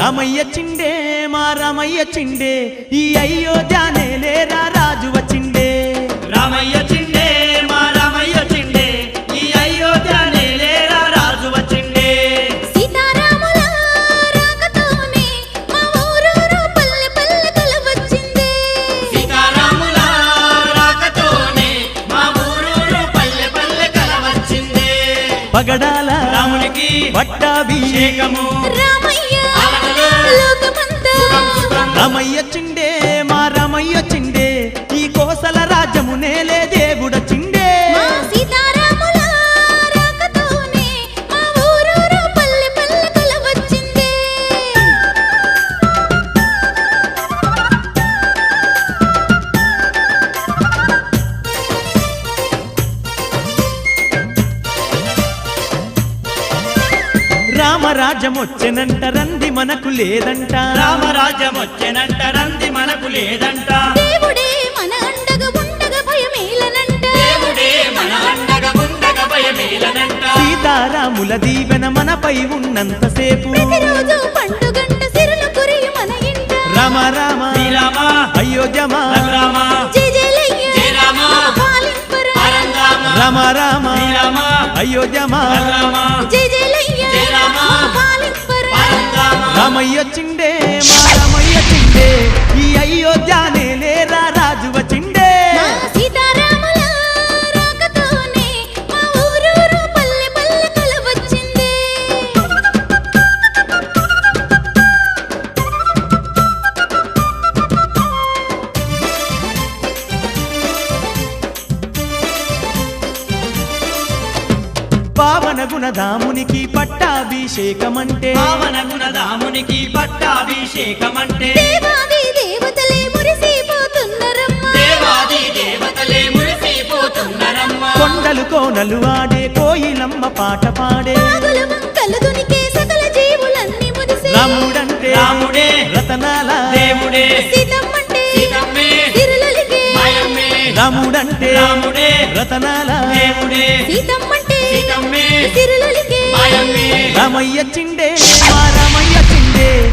రామయ్య చిండే మా రామయ్య చిండే ఈ అయోధ్య నేలేరా రాజు వచ్చిండే రామయ్య చిండే మా రామయ్య చిండే ఈ అయోధ్య నేలేరా రాజు వచ్చిండే సీతారాముల రాకతోనే మా ఊరూరు పల్లె వచ్చింది. సీతారాముల రాకతోనే మా ఊరూరు పల్లె పల్లె కల వచ్చిందే. పగడాల రామునికి పట్టాభిషేకము అభిషేకము. రామయ్య చిండే రామరాజ్యం వచ్చెనంట రంది మనకు లేదంట. రామరాజ్యం వచ్చెనంట రంది మనకు లేదంట. దేవుడే మన అండగా ఉండగా భయమేలనంట. దేవుడే మన అండగా ఉండగా భయమేలనంట. సీతారాముల దీవెన మనపై ఉన్నంతసేపు ప్రతిరోజు పండుగంట సిరులు కురియి మన ఇంట. రామ రామ అయోధ్యమా జయ రామ. పాలింపరా. రామ రామ అయోధ్యమా రఘురామ జై పావన గుణధామునికి పట్టాభిషేకమంటే. పావన గుణధామునికి పట్టాభిషేకమంటే. దేవాది దేవతలే మురిసిపోతున్నరమ్మ. దేవాది దేవతలే మురిసిపోతున్నరమ్మ. కొండలు కోనలు ఆడే కోయిలమ్మ పాట పాడే. సకల జీవులన్నీ మురిసే. రాముడంటే రాముడే. రతనాల. దేవుడే. సీతమ్మంటే సీతమ్మే. రాముడంటే రాముడే. రతనాల. దేవుడే. సీతమ్మే మాయమ్మే. రామయ్య చిండే. మా రామయ్య చిండే.